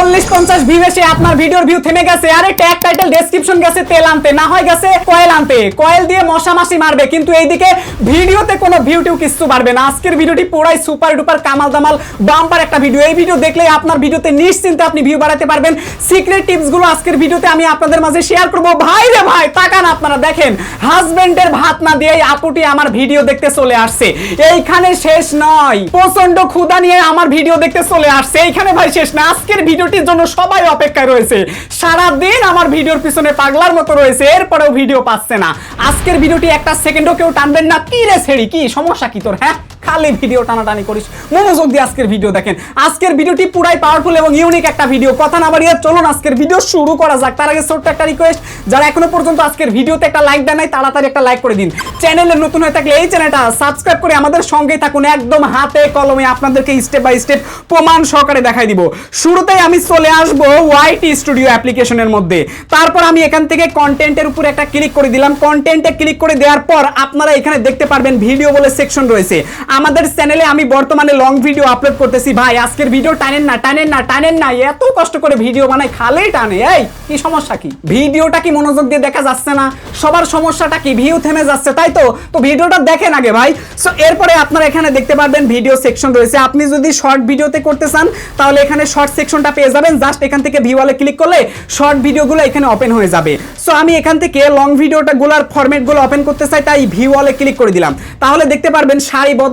চল্লিশ পঞ্চাশ ভিউ এসে আপনার ভিডিওর ভিউ থেমে গেছে। আরে ট্যাগ টাইটেল ডেসক্রিপশন গেছে, তেল আনতে। না হয় গেছে কয়েল আনতে। কয়েল দিয়ে মশা মাসি মারবে, কিন্তু এইদিকে ভিডিওতে কোনো ভিউ টিউ কিছু পারবে না। আজকের ভিডিওটি পুরাই সুপার ডুপার কামাল দামাল বাম্পার একটা ভিডিও এই ভিডিও দেখলে আপনার ভিডিওতে নিশ্চিন্তে আপনি ভিউ বাড়াতে পারবেন। সিক্রেট টিপসগুলো আজকের ভিডিওতে আমি আপনাদের মাঝে শেয়ার করব। ভাই রে ভাই, তাকান আপনারা, দেখেন হাজবেন্ডের ভাত না দিয়ে আপুটি আমার ভিডিও দেখতে চলে আসছে। এইখানে শেষ নয়। প্রচণ্ড ক্ষুধা নিয়ে আমার ভিডিও দেখতে চলে আসছে। এইখানে ভাই শেষ না আজকের ভিডিওটির জন্য সবাই অপেক্ষায় রয়েছে। সারা দিন আমার ভিডিওর পিছনে পাগলার মতো রয়েছে, এরপরেও ভিডিও পাচ্ছে না। আজকের ভিডিওটি একটা সেকেন্ডও কেউ টানবেন না। কি রে ছেড়ি, কি সমস্যা কি তোর হ্যাঁ? খালি ভিডিও টানাটানি করিস। মনোযোগ দিয়ে আজকের ভিডিও দেখেন। আজকের ভিডিওটি পুরাই পাওয়ারফুল এবং ইউনিক একটা ভিডিও কথা না বাড়িয়ে চলুন আজকের ভিডিও শুরু করা যাক। তার আগে ছোট্ট একটা রিকোয়েস্ট যারা এখনও পর্যন্ত আজকের ভিডিওতে একটা লাইক দেন নাই, তাড়াতাড়ি একটা লাইক করে দিন। চ্যানেলে নতুন হয়ে থাকলে এই চ্যানেলটা সাবস্ক্রাইব করে আমাদের সঙ্গেই থাকুন। একদম হাতে কলমে আপনাদেরকে স্টেপ বাই স্টেপ প্রমাণ সহকারে দেখাই দিব। শুরুতেই আমি চলে আসব ওয়াইটি স্টুডিও অ্যাপ্লিকেশনের মধ্যে। তারপর আমি এখান থেকে কন্টেন্টের উপরে একটা ক্লিক করে দিলাম। কন্টেন্টে ক্লিক করে দেওয়ার পর আপনারা এখানে দেখতে পারবেন ভিডিও বলে সেকশন রয়েছে। আমাদের চ্যানেলে আমি বর্তমানে লং ভিডিও আপলোড করতেছি। ভাই, আজকের ভিডিও টানেন না টানেন না টানেন না। এত কষ্ট করে ভিডিও বানাই খালেই টানে। এই, কি সমস্যা কি? ভিডিওটা কি মনোযোগ দিয়ে দেখা যাচ্ছে না? সবার সমস্যাটা কি? ভিউ থেমে যাচ্ছে, তাই তো? তো ভিডিওটা দেখেন আগে ভাই। সো এরপরে আপনারা এখানে দেখতে পারবেন ভিডিও সেকশন রয়েছে। আপনি যদি শর্ট ভিডিওতে করতে চান, তাহলে এখানে শর্ট সেকশনটা পেয়ে যাবেন। জাস্ট এখান থেকে ভিউ ওয়ালে ক্লিক করলে শর্ট ভিডিওগুলো এখানে ওপেন হয়ে যাবে। সো আমি এখান থেকে লং ভিডিওটা গুলার ফরম্যাটগুলো ওপেন করতে চাই, তাই ভিউ ওয়ালে ক্লিক করে দিলাম। তাহলে দেখতে পারবেন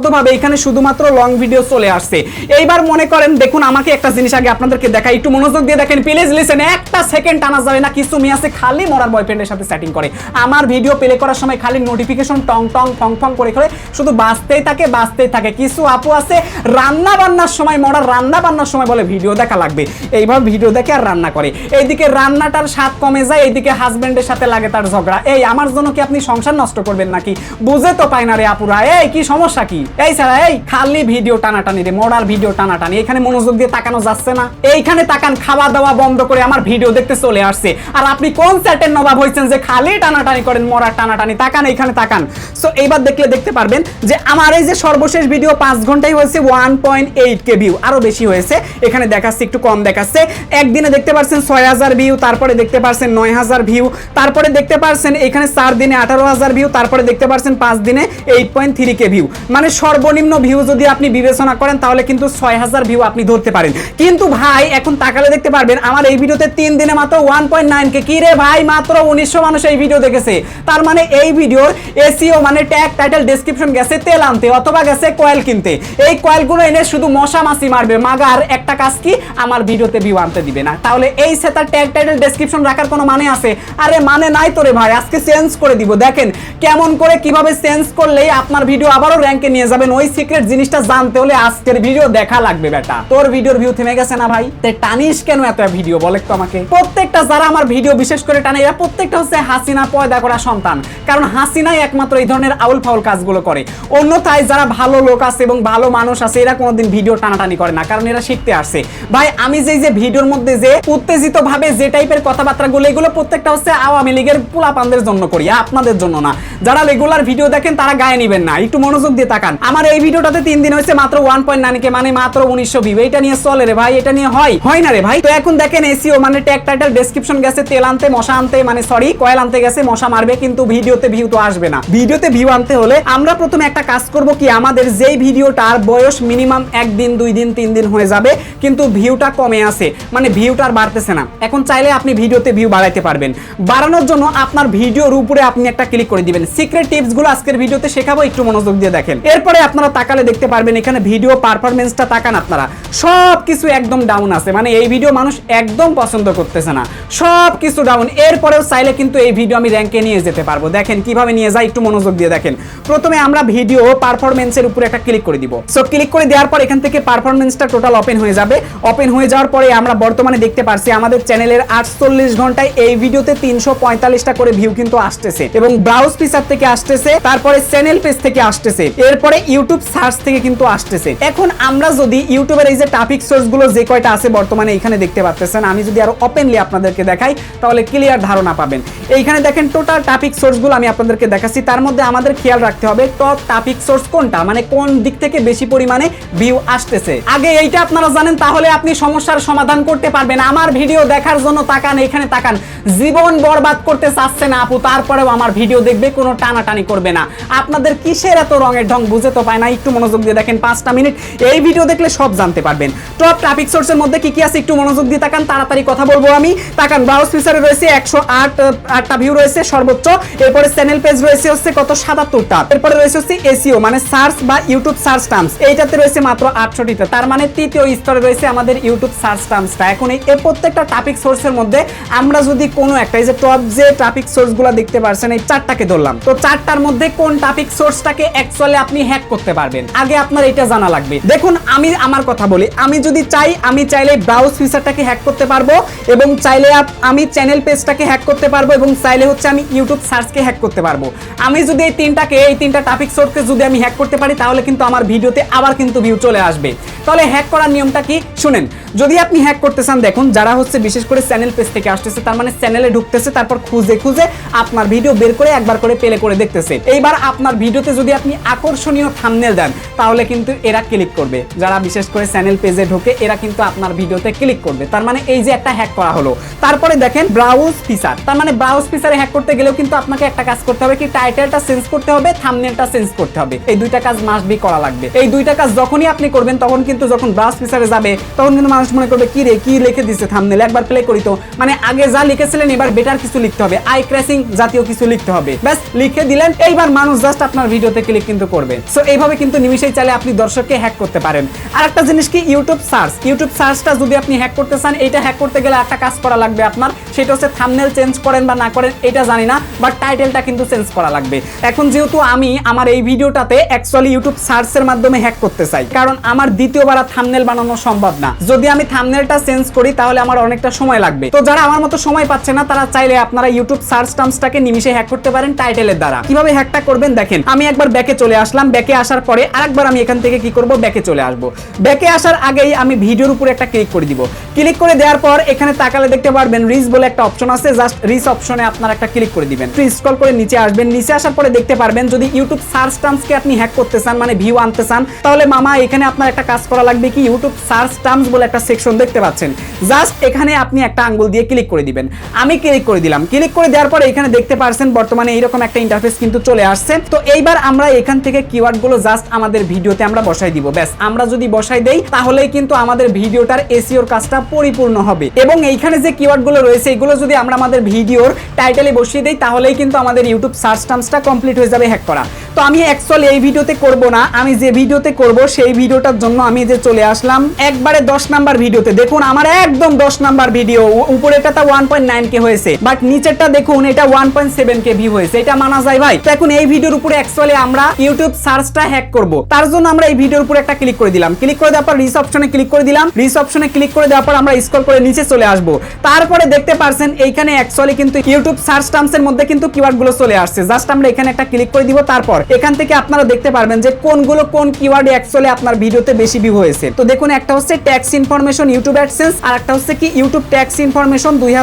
সারিবদ্ধভাবে এখানে শুধুমাত্র লং ভিডিও চলে আসছে। এইবার মনে করেন, দেখুন, আমাকে একটা জিনিস আগে আপনাদেরকে দেখাই। একটু মনোযোগ দিয়ে দেখেন প্লিজ লিসেন একটা সেকেন্ড টানা যাবে না, কিছু মেয়ে আছে খালি মরার বয়ফ্রেন্ডের সাথে সেটিং করে। আমার ভিডিও প্লে করার সময় খালি নোটিফিকেশন টং টং, ফং ফং করে করে শুধু বাঁচতেই থাকে বাঁচতেই থাকে। কিছু আপু আছে, রান্না বান্নার সময় মরার, রান্না বান্নার সময় বলে ভিডিও দেখা লাগবে। এইভাবে ভিডিও দেখে আর রান্না করে। এইদিকে রান্নাটার স্বাদ কমে যায়, এইদিকে হাজবেন্ডের সাথে লাগে তার ঝগড়া। এই, আমার জন্য কি আপনি সংসার নষ্ট করবেন নাকি? বুঝে তো পাই না রে আপুরা। এই, কি সমস্যা কি? এই স্যার, এই খালি ভিডিও টানাটানি রে, মরার ভিডিও টানাটানি। এখানে মনোযোগ দিয়ে তাকানো যাচ্ছে না। এইখানে তাকান খাওয়া দাওয়া বন্ধ করে আমার ভিডিও দেখতে চলে আসছে। আর আপনি কোন চ্যাটের নবাব হয়েছেন যে খালি টানাটানি করেন, মরার টানাটানি? তাকান, এইখানে তাকান। সো এইবার দেখলে দেখতে পারবেন যে আমার এই যে সর্বশেষ ভিডিও পাঁচ ঘন্টায় হয়েছে one point eight K view আরও বেশি হয়েছে। এখানে দেখাচ্ছে, একটু কম দেখাচ্ছে। একদিনে দেখতে পারছেন ছয় হাজার ভিউ তারপরে দেখতে পারছেন নয় হাজার ভিউ তারপরে দেখতে পারছেন এখানে চার দিনে আঠারো হাজার ভিউ তারপরে দেখতে পারছেন পাঁচ দিনে eight point three K view মানে সর্বনিম্ন ভিউ যদি আপনি বিবেচনা করেন, তাহলে কিন্তু ছয় হাজার ভিউ আপনি ধরতে পারেন। কিন্তু ভাই, এখন তাকালে দেখতে পারবেন, আমার এই ভিডিওতে তিন দিনে মাত্র ওয়ান পয়েন্ট নাইন কে কি রে ভাই, মাত্র উনিশশো মানুষ এই ভিডিও দেখেছে। তার মানে এই ভিডিওর এসিও মানে ট্যাগ টাইটেল ডেসক্রিপশন গেছে তেল আনতে, অথবা গেছে কয়েল কিনতে। এই কয়েলগুলো এনে শুধু মশা মাছি মারবে। মাগার একটা কাজ কি? আমার ভিডিওতে ভিউ আনতে দিবে না। তাহলে এই সেটার ট্যাগ টাইটেল ডেসক্রিপশন রাখার কোনো মানে আছে? আরে মানে নাই তোরে ভাই, আজকে চেঞ্জ করে দিব। দেখেন, কেমন করে কীভাবে চেঞ্জ করলেই আপনার ভিডিও আবারও র্যাঙ্কে নিয়ে যাবেন, ওই সিক্রেট জিনিসটা জানতে হলে আজকের ভিডিও দেখা লাগবে বেটা। তোর ভিডিওর ভিউ থেমে গেছে না ভাই? তে টানিস কেন এত ভিডিও বলে তো আমাকে। প্রত্যেকটা যারা আমার ভিডিও বিশেষ করে টানে, এরা প্রত্যেকটা হচ্ছে হাসিনা পয়দা করা সন্তান। কারণ হাসিনাই একমাত্র এই ধরনের আউল ফাউল কাজগুলো করে। অন্যথায় যারা ভালো লোক আছে এবং ভালো মানুষ আছে, এরা কোনোদিন ভিডিও টানাটানি করে না, কারণ এরা শিখতে আসছে ভাই, আমি যে যে ভিডিওর মধ্যে যে উত্তেজিত ভাবে যে টাইপের কথাবার্তা গুলো এগুলো প্রত্যেকটা হচ্ছে আওয়ামী লীগের পোলাপানদের জন্য করি, আপনাদের জন্য না। যারা রেগুলার ভিডিও দেখেন, তারা গায়ে নিবেন না। একটু মনোযোগ দিয়ে তাকান। আমার এই ভিডিওটাতে তিন দিন হয়েছে মাত্র ওয়ান পয়েন্ট নাইন কে মানে মাত্র উনিশশো ভিউ এটা নিয়ে চলে রে ভাই, এটা নিয়ে হয় হয় না রে ভাই? তো এখন দেখেন এসিও মানে ট্যাগ টাইটেল ডেসক্রিপশন গেছে, তেল আনতে, মশা আনতে মানে সরি কয়েল আনতে গেছে, মশা মারবে, কিন্তু ভিডিওতে ভিউ তো আসবে না। ভিডিওতে ভিউ আনতে হলে আমরা প্রথমে একটা কাজ করব কি, আমাদের যেই ভিডিওটার বয়স মিনিমাম একদিন দুই দিন তিন দিন হয়ে যাবে, কিন্তু ভিউটা কমে আছে। মানে ভিউটা আর বাড়তেছে না। এখন চাইলে আপনি ভিডিওতে ভিউ বাড়াইতে পারবেন। বাড়ানোর জন্য আপনার ভিডিওর উপরে আপনি একটা ক্লিক করে দিবেন। সিক্রেট টিপসগুলো আজকের ভিডিওতে শেখাবো, একটু মনোযোগ দিয়ে দেখেন। এরপরে আপনারা তাকালে দেখতে পারবেন এখানে ভিডিও পারফরমেন্সটা তাকান আপনারা। সব কিছু একদম ডাউন আছে। মানে এই ভিডিও মানুষ একদম পছন্দ করতেছে না। সব কিছু ডাউন এরপরেও চাইলে কিন্তু এই ভিডিও আমি র্যাঙ্কে নিয়ে যেতে পারব। দেখেন, কীভাবে নিয়ে যাই একটু মনোযোগ দিয়ে দেখেন। প্রথমে আমরা ভিডিও পারফরমেন্সের উপরে একটা ক্লিক করে দিব। সো ক্লিক করে দেওয়ার পর এখান থেকে পারফরমেন্সটা টোটাল ওপেন হয়ে যাবে। ওপেন হয়ে যাওয়ার পরে আমরা বর্তমানে দেখতে পারছি আমাদের চ্যানেলের আটচল্লিশ ঘন্টায় এই ভিডিওতে তিনশো পঁয়তাল্লিশটা করে ভিউ কিন্তু আসতেছে। এবং ব্রাউজ ফিচার থেকে আসতেছে, তারপরে চ্যানেল পেজ থেকে আসতেছে। এরপরে ইউটিউব সার্চ থেকে কিন্তু আসতেছে। এখন আমরা যদি ইউটিউবের এই যে টপিক সোর্সগুলো যে কয়টা আছে বর্তমানে এখানে দেখতে পাচ্ছেন আমি যদি আরও ওপেনলি আপনাদেরকে দেখাই, তাহলে ক্লিয়ার ধারণা পাবেন। এইখানে দেখেন টোটাল টপিক সোর্সগুলো আমি আপনাদেরকে দেখাচ্ছি। তার মধ্যে আমাদের খেয়াল রাখতে হবে টপ টপিক সোর্স কোনটা মানে কোন দিক থেকে বেশি পরিমাণে ভিউ আসতেছে। আগে এইটা আপনারা জানেন, তাহলে আপনি সমস্যার সমাধান করতে পারবেন। আমার ভিডিও দেখার জন্য তাকান এখানে তাকান। জীবন বরবাদ করতে চাচ্ছে না আপু, তারপরেও আমার ভিডিও দেখবে, কোনো টানাটানি করবে না। আপনাদের কিসের এত রঙের ঢং, বুঝে তো পায় না, একটু মনোযোগ দিয়ে দেখেন পাঁচটা মিনিট। এই ভিডিও দেখলে সব জানতে পারবেন। টপ টপিক সোর্সের মধ্যে কি কি আছে, একটু মনোযোগ দিয়ে তাকান, তাড়াতাড়ি কথা বলব আমি। তাকান ব্রাউজ ফিচারে রয়েছে একশো আট আটটা ভিউ রয়েছে, সর্বোচ্চ। এরপরে চ্যানেল পেজ রয়েছে হচ্ছে কত, সাতাত্তরটা। এরপরে রয়েছে হচ্ছে এসিও মানে সার্চ বা ইউটিউব সার্চ টার্মস এইটাতে রয়েছে মাত্র আটষট্টিটা। তার মানে তৃতীয় স্তরে রয়েছে আমাদের ইউটিউব সার্চ টার্মসটা এখন এই প্রত্যেকটা ট্রাফিক সোর্সের মধ্যে আমরা যদি কোনো একটা, এই যে টপ যে টপিক সোর্সগুলো দেখতে পারছেন, এই চারটাকে ধরলাম। তো চারটার মধ্যে কোন ট্রাফিক সোর্সটাকে অ্যাকচুয়ালি আপনি হ্যাক করতে পারবেন। আগে আপনার এটা জানা লাগবে। দেখুন, আমি আমার কথা বলি। আমি যদি চাই, আমি চাইলে ব্রাউজ ফিচারটাকে হ্যাক করতে পারব এবং চাইলে আমি চ্যানেল পেজটাকে হ্যাক করতে পারব এবং চাইলে হচ্ছে আমি ইউটিউব সার্চকে হ্যাক করতে পারব। আমি যদি এই তিনটাকে, এই তিনটা টপিক সোর্সকে যদি আমি হ্যাক করতে পারি, তাহলে কিন্তু আমার ভিডিওতে আবার কিন্তু ভিউ চলে আসবে। তাহলে হ্যাক করার নিয়মটা কি? শুনেন যদি আপনি হ্যাক করতে চান, দেখুন, যারা হচ্ছে বিশেষ করে চ্যানেল পেজ থেকে আসতেছে, তার মানে চ্যানেলে ঢুকতেছে, তারপর খুঁজে খুঁজে আপনার ভিডিও বের করে একবার করে প্লে করে দেখতেছে। এইবার আপনার ভিডিওতে যদি আপনি আকর্ষণীয় থাম্বনেল দেন, তাহলে কিন্তু এরা ক্লিক করবে। যারা বিশেষ করে চ্যানেল পেজে ঢোকে, এরা কিন্তু আপনার ভিডিওতে ক্লিক করবে। তার মানে এই যে একটা হ্যাক করা হলো। তারপরে দেখেন ব্রাউজ ফিচার তার মানে ব্রাউজ ফিচারে হ্যাক করতে গেলেও কিন্তু আপনাকে একটা কাজ করতে হবে কি টাইটেলটা চেঞ্জ করতে হবে থামনেলটা চেঞ্জ করতে হবে। এই দুইটা কাজ মাস্ট বি করা লাগবে। এই দুইটা কাজ যখনই আপনি করবেন, তখন কিন্তু যখন ব্রাউজ ফিচারে যাবে, তখন কিন্তু মানুষ মনে করবে, কি রে, কি লিখে দিছে থাম্বনেল একবার প্লে করি তো। মানে আগে যা লিখেছিলেন, এবার বেটার কিছু লিখতে হবে। আই ক্র্যাশিং জাতীয় কিছু লিখতে হবে। ব্যাস, লিখে দিলেন। এইবার মানুষ জাস্ট আপনার ভিডিওতে ক্লিক কিন্তু করবে। সো এইভাবে কিন্তু নিমিশেই চাইলে আপনি দর্শককে হ্যাক করতে পারেন। আর একটা জিনিস কি? ইউটিউব সার্চ ইউটিউব সার্চটা যদি আপনি হ্যাক করতে চান, এইটা হ্যাক করতে গেলে একটা কাজ করা লাগবে আপনার। সেটা হচ্ছে থামনেল চেঞ্জ করেন বা না করেন, এটা জানি না বাট টাইটেলটা কিন্তু চেঞ্জ করা লাগবে। এখন যেহেতু আমি আমার এই ভিডিওটাতে অ্যাকচুয়ালি ইউটিউব সার্চের মাধ্যমে হ্যাক করতে চাই, কারণ আমার দ্বিতীয়বার থামনেল বানানো সম্ভব না। যদি আমি থাম্বনেলটা চেঞ্জ করি, তাহলে আমার অনেকটা সময় লাগবে। তো যারা আমার মতো সময় পাচ্ছে না, তারা চাইলে আপনারা ইউটিউব সার্চ টার্মসটাকে নিমিশে হ্যাক করতে পারেন টাইটেলের দ্বারা। কীভাবে হ্যাকটা করবেন দেখেন, আমি একবার ব্যাকে চলে আসলাম। ব্যাকে আসার পরে আরেকবার আমি এখান থেকে কি করব? ব্যাকে চলে আসব। ব্যাকে আসার আগেই আমি ভিডিওর উপরে একটা ক্লিক করে দিব। ক্লিক করে দেওয়ার পর এখানে তাকালে দেখতে পারবেন রিচ বলে একটা অপশন আছে। জাস্ট রিচ অপশনে আপনারা একটা ক্লিক করে দিবেন। স্ক্রল করে নিচে আসবেন। নিচে আসার পরে দেখতে পারবেন, যদি ইউটিউব সার্চ টার্মসকে আপনি হ্যাক করতে চান মানে ভিউ আনতে চান, তাহলে মামা, এখানে আপনার একটা কাজ করা লাগবে কি? ইউটিউব সার্চ টার্মস বলে একটা সেকশন দেখতে পাচ্ছেন। জাস্ট এখানে আপনি একটা আঙ্গুল দিয়ে ক্লিক করে দিবেন। আমি ক্লিক করে দিলাম। ক্লিক করে দেওয়ার পরে এখানে দেখতে পারছেন বর্তমানে এইরকম একটা ইন্টারফেস কিন্তু চলে আসছে। তো এইবার আমরা এখান থেকে কিওয়ার্ডগুলো জাস্ট আমাদের ভিডিওতে আমরা বসাই দিব। ব্যাস, আমরা যদি বসাই দেই, তাহলেই কিন্তু আমাদের ভিডিওটার এসিওর কাজটা পরিপূর্ণ হবে। এবং এইখানে যে কিওয়ার্ডগুলো রয়েছে, এগুলো যদি আমরা আমাদের ভিডিওর টাইটেলে বসিয়ে দেই, তাহলেই কিন্তু আমাদের ইউটিউব সার্চ টার্মসটা কমপ্লিট হয়ে যাবে হ্যাক করা। তো আমি অ্যাকচুয়ালি এই ভিডিওতে করব না। আমি যে ভিডিওতে করব, সেই ভিডিওটার জন্য আমি যে চলে আসলাম, একবারে দশ নাম্বার ভিডিওতে। দেখুন, আমার একদম দশ নাম্বার ভিডিও উপরেরটা ওয়ান পয়েন্ট নাইন কে হয়েছে বাট নিচেরটা দেখুন, এটা one point seven K view হয়েছে, এটা মানা যায় ভাই। তো এখন এই ভিডিওর উপরে অ্যাকচুয়ালি আমরা ইউটিউব সার্চটা হ্যাক করব। তার জন্য আমরা এই ভিডিওর উপরে একটা ক্লিক করে দিলাম। ক্লিক করে দেওয়ার পর রিস অপশনে ক্লিক করে দিলাম। রিস অপশনে ক্লিক করে দেওয়ার পর আমরা স্ক্রল করে নিচে চলে আসব। তারপরে দেখতে পারছেন, এইখানে অ্যাকচুয়ালি কিন্তু ইউটিউব সার্চ টার্মসের মধ্যে কিন্তু কিওয়ার্ডগুলো চলে আসছে। জাস্ট আমরা এখানে একটা ক্লিক করে দিব, তারপর এখান থেকে আপনারা দেখতে পারবেন যে কোনগুলো কোন কিওয়ার্ডে অ্যাকচুয়ালি আপনার ভিডিওতে বেশি ভিউ হয়েছে। তো দেখুন, একটা হচ্ছে ট্যাক্স ইনফরমেশন ইউটিউব অ্যাডসেন্স আর একটা হচ্ছে কি ইউটিউব ট্যাক্স ইনফরমেশন দুই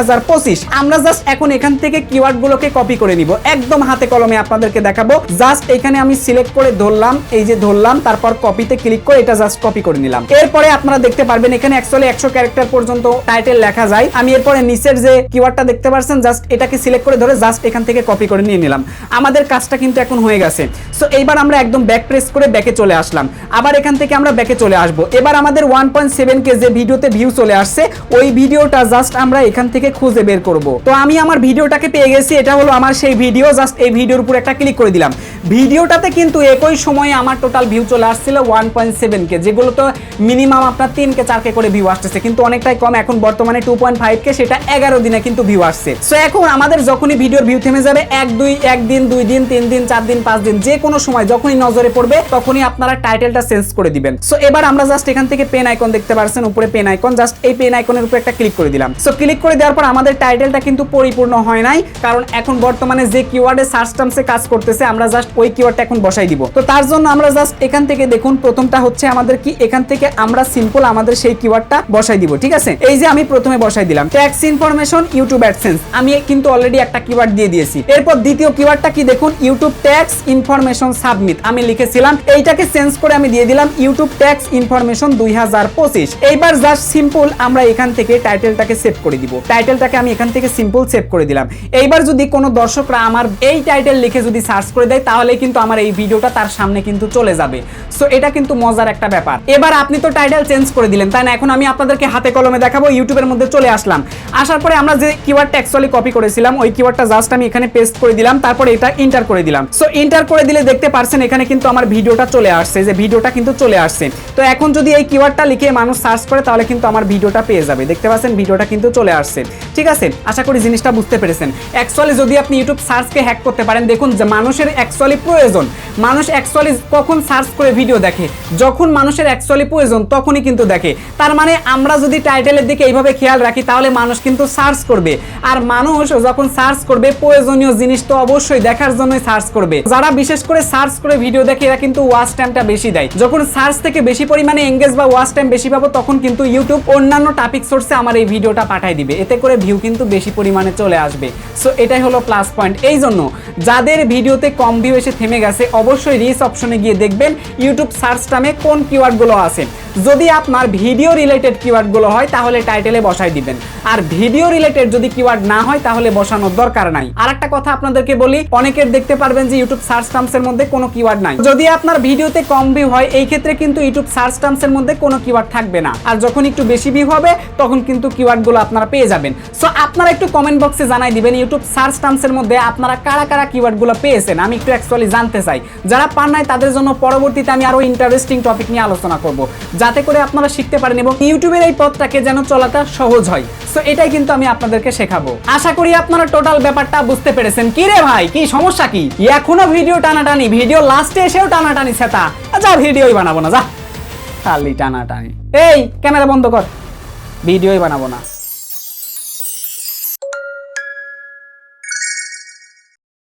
আমরা জাস্ট এখন এখান থেকে কিওয়ার্ড গুলোকে কপি করে নিব। একদম হাতে কলমে আপনাদেরকে দেখাবো। জাস্ট এখানে আমি সিলেক্ট করে ধরলাম, এই যে ধরলাম, তারপর কপিতে ক্লিক করে এটা জাস্ট কপি করে নিলাম। এরপরে আপনারা দেখতে পারবেন এখানে অ্যাকচুয়ালি একশো ক্যারেক্টার পর্যন্ত টাইটেল লেখা যায়। আমি এরপরে নিচের যে কিওয়ার্ডটা দেখতে পারছেন জাস্ট এটাকে সিলেক্ট করে ধরে জাস্ট এখান থেকে কপি করে নিয়ে নিলাম। আমাদের কাজটা কিন্তু এখন হয়ে গেছে। সো এইবার আমরা একদম ব্যাক প্রেস করে ব্যাকে চলে আসলাম। আবার এখান থেকে আমরা ব্যাকে চলে আসব। এবার আমাদের ওয়ান পয়েন্ট সেভেন কে যে ভিডিওতে ভিউ চলে আসছে, ওই ভিডিওটা জাস্ট আমরা এখান থেকে খুঁজে বের করব। তো আমি আমার ভিডিওটাকে পেয়ে গেছি, এটা হলো আমার সেই ভিডিও জাস্ট এই ভিডিওর উপর একটা ক্লিক করে দিলাম। ভিডিওটাতে কিন্তু একই সময়ে আমার টোটাল ভিউ চলে আসছিল ওয়ান পয়েন্ট সেভেন কে যেগুলো তো মিনিমাম আপনার তিন কে চার কে করে ভিউ আসতেছে, কিন্তু অনেকটাই কম, এখন বর্তমানে টু পয়েন্ট ফাইভ কে সেটা এগারো দিনে কিন্তু ভিউ আসছে। সো এখন আমাদের যখনই ভিডিওর ভিউ থেমে যাবে, এক, দুই একদিন দুই দিন, তিন দিন, চার দিন, পাঁচ দিন, যে কোনো সময়, যখনই নজরে পড়বে, তখনই আপনারা টাইটেলটা চেঞ্জ করে দিবেন। সো এবার আমরা জাস্ট এখান থেকে পেন আইকন দেখতে পারছেন উপরে পেন আইকন জাস্ট এই পেন আইকনের উপরে একটা ক্লিক করে দিলাম। সো ক্লিক করে দেওয়ার পর আমাদের টাইটেলটা কিন্তু পরিপূর্ণ হয় নাই, কারণ এখন বর্তমানে যে কিওয়ার্ডে সার্চ টার্মসে কাজ করতেছে, আমরা জাস্ট ওই কিওয়ার্ডটা এখন বসাই দিব। তো তার জন্য আমরা জাস্ট এখান থেকে দেখুন, প্রথমটা হচ্ছে আমাদের কি, এখান থেকে আমরা সিম্পল আমাদের সেই কিওয়ার্ডটা বসাই দিব, ঠিক আছে? এই যে আমি প্রথমে বসাই দিলাম। ট্যাক্স ইনফরমেশন ইউটিউব অ্যাডসেন্স আমি কিন্তু অলরেডি একটা কিওয়ার্ড দিয়ে দিয়েছি। এরপর দ্বিতীয় কিওয়ার্ডটা কি দেখুন ইউটিউব ট্যাক্স ইনফরমেশন সাবমিট আমি লিখেছিলাম, এইটাকে চেঞ্জ করে আমি দিয়ে দিলাম ইউটিউব ট্যাক্স ইনফরমেশন দুই হাজার পঁচিশ। এইবার জাস্ট সিম্পল আমরা এখান থেকে টাইটেলটাকে সেভ করে দিব। টাইটেলটাকে আমি এখান থেকে সিম্পল সেভ করে দিলাম। এইবার যদি কোনো দর্শকরা আমার এই টাইটেল লিখে যদি সার্চ করে দেয়, তাহলে কিন্তু আমার এই ভিডিওটা তার সামনে কিন্তু চলে যাবে। সো এটা কিন্তু মজার একটা ব্যাপার। এবার আপনি তো টাইটেল চেঞ্জ করে দিলেন, তাই না? এখন আমি আপনাদেরকে হাতে কলমে দেখাবো, ইউটিউবের মধ্যে চলে আসলাম। আসার পরে আমরা যে কিওয়ার্ডটা অ্যাকচুয়ালি কপি করেছিলাম, ওই কিওয়ার্ডটা জাস্ট আমি এখানে পেস্ট করে দিলাম, তারপরে এটা ইন্টার করে দিলাম। সো এন্টার করে দিলে দেখতে পারছেন এখানে কিন্তু আমার ভিডিওটা চলে আসছে, যে ভিডিওটা কিন্তু চলে আসছে। তো এখন যদি এই কিওয়ার্ডটা লিখে মানুষ সার্চ তাহলে কিন্তু আমার ভিডিওটা পেয়ে যাবে। দেখতে পাচ্ছেন, ভিডিওটা কিন্তু চলে আসছে। ঠিক আছে? আশা করি জিনিসটা বুঝতে পেরেছেন। অ্যাকচুয়ালি যদি আপনি ইউটিউব সার্চকে হ্যাক করতে পারেন, দেখুন যে মানুষের অ্যাকচুয়ালি প্রয়োজন। মানুষ অ্যাকচুয়ালি কখন সার্চ করে ভিডিও দেখে? যখন মানুষের অ্যাকচুয়ালি প্রয়োজন, তখনই কিন্তু দেখে। তার মানে আমরা যদি টাইটেলের দিকে এইভাবে খেয়াল রাখি, তাহলে মানুষ কিন্তু সার্চ করবে। আর মানুষ যখন সার্চ করবে, প্রয়োজনীয় জিনিস তো অবশ্যই দেখার জন্যই সার্চ করবে। যারা বিশেষ করে সার্চ করে ভিডিও দেখে, এরা কিন্তু ওয়াচ টাইমটা বেশি দেয়। যখন সার্চ থেকে বেশি পরিমাণে এঙ্গেজ বা ওয়াচ টাইম বেশি পাবো, তখন কিন্তু ইউটিউব অন্যান্য টপিক সোর্সে আমার এই ভিডিওটা পাঠিয়ে দিবে। এতে করে ভিউ কিন্তু বেশি পরিমাণে চলে আসবে। সো এটাই হলো প্লাস পয়েন্ট এই জন্য যাদের ভিডিওতে কম ভিউ এসে থেমে গেছে, অবশ্যই রিস অপশনে গিয়ে দেখবেন ইউটিউব সার্চ টামে কোন কিওয়ার্ডগুলো আছে। যদি আপনার ভিডিও রিলেটেড কিওয়ার্ডগুলো হয়, তাহলে টাইটেলে বসাই দিবেন। আর ভিডিও রিলেটেড যদি কিওয়ার্ড না হয়, তাহলে বসানোর দরকার নাই। আর একটা কথা আপনাদেরকে বলি, অনেকের দেখতে পারবেন যে ইউটিউব সার্চ টার্মসের মধ্যে কোনো কিওয়ার্ড নাই। যদি আপনার ভিডিওতে কম ভিউ হয়, এই ক্ষেত্রে কিন্তু ইউটিউব সার্চ টার্মসের মধ্যে কোনো কিওয়ার্ড থাকবে না। আর যখন একটু বেশি ভিউ হবে, তখন কিন্তু কিওয়ার্ডগুলো আপনারা পেয়ে যাবেন। সো আপনারা একটু কমেন্ট বক্সে জানাই দিবেন ইউটিউব সার্চ টার্মসের মধ্যে আপনারা কারা কারা কিওয়ার্ডগুলো পেয়েছেন? আমি একটু অ্যাকচুয়ালি জানতে চাই। যারা পান নাই, তাদের জন্য পরবর্তীতে আমি আরও ইন্টারেস্টিং টপিক নিয়ে আলোচনা করব। যাতে করে আপনারা শিখতে পারেন এবং ইউটিউবের এই পথটাকে যেন চলাটা সহজ হয়। সো এটাই কিন্তু আমি আপনাদেরকে শেখাবো। আশা করি আপনারা টোটাল ব্যাপারটা বুঝতে পেরেছেন। কি রে ভাই? কি সমস্যা কি? এখনও ভিডিও টানাটানি ভিডিও লাস্টে এসেও টানাটানি সেটা যা ভিডিওই বানাবো না, যা। খালি টানাটানি। এই ক্যামেরা বন্ধ কর। ভিডিওই বানাবো না।